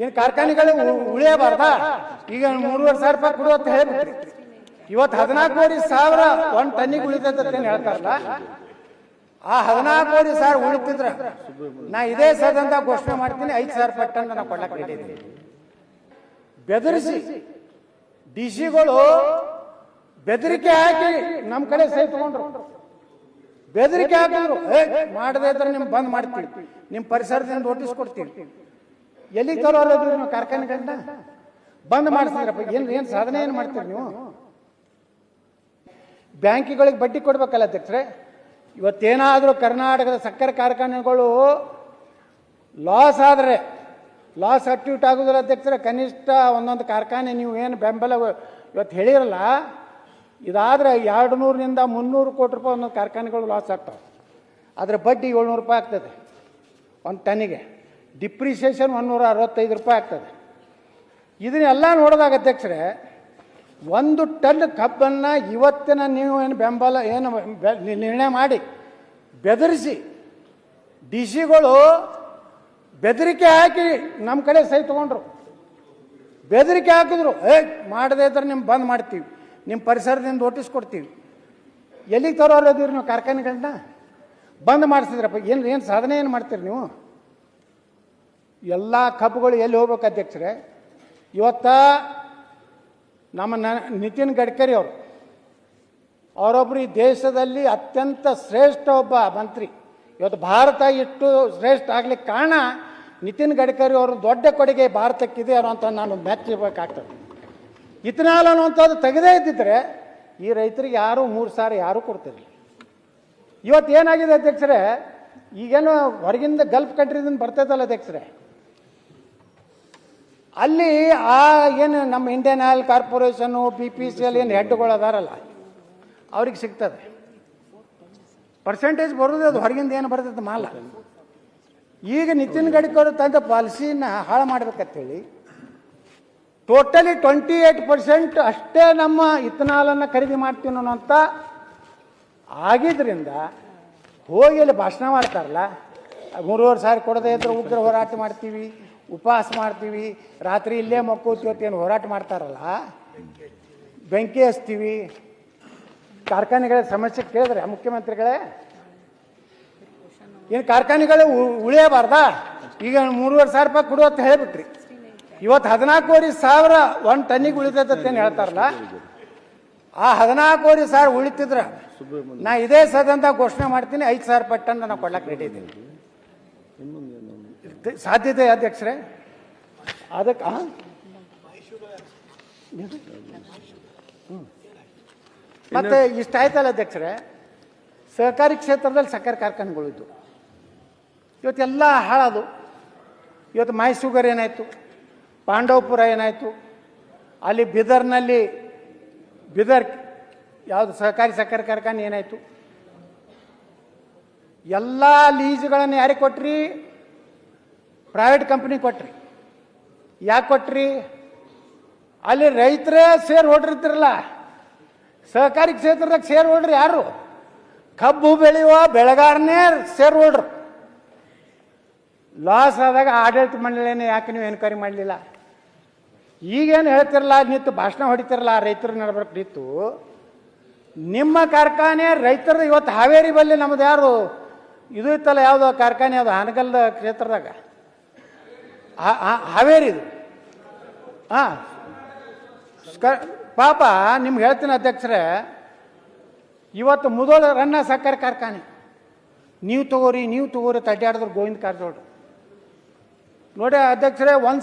ಏನು ಕಾರ್ಖಾನೆಗಳು ಉಳಿಯಬಾರ್ದ? ಈಗ ಮೂರುವರೆ ಸಾವಿರ ರೂಪಾಯಿ ಕೊಡು ಅಂತ ಹೇಳ್ಬಿಟ್ರಿ. ಇವತ್ತು ಹದಿನಾಲ್ಕೂವರೆ ಸಾವಿರ ಒಂದು ಟನ್ನಿಗೆ ಉಳಿತೈತೆ ಅಂತ ಹೇಳ್ತಾರಲ್ಲ? ಆ ಹದಿನಾಲ್ಕೂವರೆ ಸಾವಿರ ಉಳಿತಿದ್ರ ನಾ ಇದೇ ಸದಂತ ಘೋಷಣೆ ಮಾಡ್ತೀನಿ, ಐದು ಸಾವಿರ ರೂಪಾಯಿ ಟನ್ ನಾ ಕೊಡ್ಲಕ್ಕೆ ರೆಡಿ ಬೆದರಿಸಿ, ಡಿ ಸಿಗಳು ಬೆದರಿಕೆ ಹಾಕಿ ನಮ್ಮ ಕಡೆ ಸೈ ತಗೊಂಡ್ರು. ಬೆದರಿಕೆ ಹಾಕಿದ್ರು ಮಾಡದೇ ಇದ್ರೆ ನಿಮ್ಗೆ ಬಂದ್ ಮಾಡ್ತೀವಿ. ನಿಮ್ಮ ಪರಿಸರದಿಂದ ನೋಟಿಸ್ ಕೊಡ್ತೀವಿ. ಎಲ್ಲಿಗೆ ತರೋಲ್ಲ ನೀವು ಕಾರ್ಖಾನೆಗಳನ್ನ ಬಂದ್ ಮಾಡಿಸಿದ್ರಪ್ಪ. ಏನು ಏನು ಸಾಧನೆ ಏನು ಮಾಡ್ತೀರಿ ನೀವು? ಬ್ಯಾಂಕಿಗಳಿಗೆ ಬಡ್ಡಿ ಕೊಡ್ಬೇಕಲ್ಲ ಅಧ್ಯಕ್ಷರೇ. ಇವತ್ತೇನಾದರೂ ಕರ್ನಾಟಕದ ಸಕ್ಕರೆ ಕಾರ್ಖಾನೆಗಳು ಲಾಸ್ ಆದರೆ ಲಾಸ್ ಅಟ್ಯೂಟ್ ಆಗೋದಿಲ್ಲ ಅಧ್ಯಕ್ಷರೇ. ಕನಿಷ್ಠ ಒಂದೊಂದು ಕಾರ್ಖಾನೆ ನೀವು ಏನು ಬೆಂಬಲ ಇವತ್ತು ಹೇಳಿರಲ್ಲ, ಇದಾದ್ರೆ ಎರಡು ನೂರರಿಂದ ಮುನ್ನೂರು ಕೋಟಿ ರೂಪಾಯಿ ಒಂದೊಂದು ಕಾರ್ಖಾನೆಗಳು ಲಾಸ್ ಆಗ್ತವೆ. ಅದರ ಬಡ್ಡಿ ಏಳ್ನೂರು ರೂಪಾಯಿ ಆಗ್ತದೆ, ಒಂದು ಟನ್ನಿಗೆ. ಡಿಪ್ರಿಸಿಯೇಷನ್ ಒಂದೂರ ಅರವತ್ತೈದು ರೂಪಾಯಿ ಆಗ್ತದೆ. ಇದನ್ನೆಲ್ಲ ನೋಡಿದಾಗ ಅಧ್ಯಕ್ಷರೇ, ಒಂದು ಟನ್ ಕಬ್ಬನ್ನು ಇವತ್ತಿನ ನೀವು ಏನು ಬೆಂಬಲ, ಏನು ನಿರ್ಣಯ ಮಾಡಿ, ಬೆದರಿಸಿ ಡಿ ಸಿಗಳು ಬೆದರಿಕೆ ಹಾಕಿ ನಮ್ಮ ಕಡೆ ಸೈ ತಗೊಂಡ್ರು. ಬೆದರಿಕೆ ಹಾಕಿದ್ರು, ಏ, ಮಾಡದೇ ಇದ್ರೆ ನಿಮ್ಮ ಬಂದ್ ಮಾಡ್ತೀವಿ ನಿಮ್ಮ ಪರಿಸರದಿಂದ ನೋಟಿಸ್ ಕೊಡ್ತೀವಿ. ಎಲ್ಲಿಗೆ ತರೋರದಿರಿ ನೀವು ಕಾರ್ಖಾನೆಗಳನ್ನ ಬಂದ್ ಮಾಡಿಸಿದ್ರಪ್ಪ, ಏನು ಏನು ಸಾಧನೆ ಏನು ಮಾಡ್ತೀರಿ ನೀವು? ಎಲ್ಲ ಕಬ್ಬುಗಳು ಎಲ್ಲಿ ಹೋಗ್ಬೇಕು ಅಧ್ಯಕ್ಷರೇ? ಇವತ್ತ ನಮ್ಮ ನ- ನಿತಿನ್ ಗಡ್ಕರಿ ಅವರು. ಅವರೊಬ್ಬರು ಈ ದೇಶದಲ್ಲಿ ಅತ್ಯಂತ ಶ್ರೇಷ್ಠ ಒಬ್ಬ ಮಂತ್ರಿ. ಇವತ್ತು ಭಾರತ ಇಷ್ಟು ಶ್ರೇಷ್ಠ ಆಗ್ಲಿಕ್ಕೆ ಕಾರಣ ನಿತಿನ್ ಗಡ್ಕರಿ ಅವರು ದೊಡ್ಡ ಕೊಡುಗೆ ಭಾರತಕ್ಕಿದೆ ಅನ್ನೋಂಥ ನಾನು ಮೆಚ್ಚಬೇಕಾಗ್ತದೆ ಇಥನಾಲ್ ಅನ್ನುವಂಥದ್ದು ತೆಗೆದೇ ಇದ್ದಿದ್ರೆ ಈ ರೈತರಿಗೆ ಯಾರು ಮೂರು ಸಾರಿ ಯಾರೂ ಕೊಡ್ತಿರಲಿಲ್ಲ. ಇವತ್ತು ಏನಾಗಿದೆ ಅಧ್ಯಕ್ಷರೇ? ಈಗೇನು ಹೊರಗಿಂದ ಗಲ್ಫ್ ಕಂಟ್ರಿದಿಂದ ಬರ್ತೈತಲ್ಲ ಅಧ್ಯಕ್ಷರೇ? ಅಲ್ಲಿ ಆ ಏನು ನಮ್ಮ Indian oil corporation B P C L ಏನು ಹೆಡ್ಗಳು ಅದಾರಲ್ಲ, ಅವ್ರಿಗೆ ಸಿಗ್ತದೆ. ಪರ್ಸೆಂಟೇಜ್ ಬರೋದು ಅದು, ಹೊರಗಿಂದ ಏನು ಬರ್ತದೆ ಮಾಲ. ಈಗ ನಿತಿನ್ ಗಡ್ಕರಿ ತಂದ ಪಾಲಿಸಿನ ಹಾಳು ಮಾಡ್ಬೇಕಂತೇಳಿ ಟೋಟಲಿ ಟ್ವೆಂಟಿ ಏಟ್ ಪರ್ಸೆಂಟ್ ಅಷ್ಟೇ ನಮ್ಮ ಇಥನಾಲನ್ನು ಖರೀದಿ ಮಾಡ್ತೀವಿ ಅಂತ ಆಗಿದ್ರಿಂದ, ಹೋಗಿ ಅಲ್ಲಿ ಭಾಷಣ ಮಾಡ್ತಾರಲ್ಲ, ಮೂರುವರೆ ಸಾವಿರ ಕೊಡದೇ ಇದ್ರೆ ಉಗ್ರ ಹೋರಾಟ ಮಾಡ್ತೀವಿ. ಉಪವಾಸ ಮಾಡ್ತೀವಿ, ರಾತ್ರಿ ಇಲ್ಲೇ ಮಕ್ಕೋತೀವಿ ಅಂತ ಏನು ಹೋರಾಟ ಮಾಡ್ತಾರಲ್ಲ? ಬೆಂಕಿ ಹಚ್ತೀವಿ. ಕಾರ್ಖಾನೆಗಳ ಸಮಸ್ಯೆ ಕೇಳಿದ್ರೆ, ಮುಖ್ಯಮಂತ್ರಿಗಳೇ? ಏನು ಕಾರ್ಖಾನೆಗಳು ಉಳಿಯಬಾರ್ದಾ? ಈಗ ಮೂರುವರೆ ಸಾವಿರ ರೂಪಾಯಿ ಕೊಡು ಅಂತ ಹೇಳ್ಬಿಟ್ರಿ. ಇವತ್ತು ಹದಿನಾಲ್ಕೂವರೆ ಸಾವಿರ ಒಂದು ಟನ್ನಿಗೆ ಉಳಿತೈತೆ ಹೇಳ್ತಾರಲ್ಲ? ಆ ಹದಿನಾಲ್ಕೂವರೆ ಸಾವಿರ ಉಳಿತಿದ್ರ ನಾ ಇದೇ ಸದಂತ ಘೋಷಣೆ ಮಾಡ್ತೀನಿ, ಐದು ಸಾವಿರ ರೂಪಾಯಿ ಟನ್ ನಾನು ಕೊಡ್ಲಕ್ಕೆ ರೆಡಿ ಇದ್ದೀನಿ ಇದು ಸಾಧ್ಯತೆ ಅಧ್ಯಕ್ಷರೇ ಅದಕ್ಕೆ. ಮತ್ತೆ ಇಷ್ಟ ಆಯ್ತಲ್ಲ ಅಧ್ಯಕ್ಷರೇ ಸಹಕಾರಿ ಕ್ಷೇತ್ರದಲ್ಲಿ ಸಕ್ಕರೆ ಕಾರ್ಖಾನೆಗಳು ಇದ್ದು ಇವತ್ತೆಲ್ಲ ಹಾಳದು ಇವತ್ತು ಮೈಸೂಗರ್ ಏನಾಯಿತು? ಪಾಂಡವಪುರ ಏನಾಯಿತು? ಅಲ್ಲಿ ಬಿದರ್ನಲ್ಲಿ, ಬಿದರ್ ಯಾವುದು ಸಹಕಾರಿ ಸಕ್ಕರೆ ಕಾರ್ಖಾನೆ ಏನಾಯಿತು? ಎಲ್ಲ ಲೀಜ್ಗಳನ್ನು ಯಾರಿಗೆ ಕೊಟ್ರಿ? ಪ್ರೈವೇಟ್ ಕಂಪ್ನಿ ಕೊಟ್ರಿ. ಯಾಕೆ ಕೊಟ್ರಿ? ಅಲ್ಲಿ ರೈತರೇ ಸೇರ್ ಹೊಡ್ರಿರ್ತಿರಲ್ಲ ಸಹಕಾರಿ ಕ್ಷೇತ್ರದಾಗ ಸೇರ್ ಹೊಡ್ರಿ ಯಾರು? ಕಬ್ಬು ಬೆಳೆಯುವ ಬೆಳೆಗಾರನೇ ಸೇರ್ ಹೊಡ್ರು. ಲಾಸ್ ಆದಾಗ ಆಡಳಿತ ಮಂಡಳಿನೇ ಯಾಕೆ ನೀವು ಎನ್ಕ್ವೈರಿ ಮಾಡಲಿಲ್ಲ? ಈಗೇನು ಹೇಳ್ತಿರಲ್ಲ, ನಿಂತು ಭಾಷಣ ಹೊಡಿತಿರಲ್ಲ ರೈತರು ನಡ್ಬರ್ಕ್ ನಿಂತು. ನಿಮ್ಮ ಕಾರ್ಖಾನೆ ರೈತರ ಇವತ್ತು ಹಾವೇರಿ ಬಲ್ಲಿ ನಮ್ದು ಯಾರು? ಇದು ಇತ್ತಲ್ಲ ಯಾವುದೋ ಕಾರ್ಖಾನೆ ಅದು ಹಾನಗಲ್ದ ಕ್ಷೇತ್ರದಾಗ. ಹಾವೇರಿ ಇದು ಹಾಂ. ಪಾಪ ನಿಮ್ಗೆ ಹೇಳ್ತೀನಿ ಅಧ್ಯಕ್ಷರೇ, ಇವತ್ತು ಮುದೋಳ ರನ್ನ ಸಕ್ಕರೆ ಕಾರ್ಖಾನೆ. ನೀವು ತಗೋರಿ ನೀವು ತಗೋರಿ ತಡ್ಡಾಡಿದ್ರು ಗೋವಿಂದ ಕಾರಜೋಳ. ನೋಡಿ ಅಧ್ಯಕ್ಷರೇ, ಒಂದು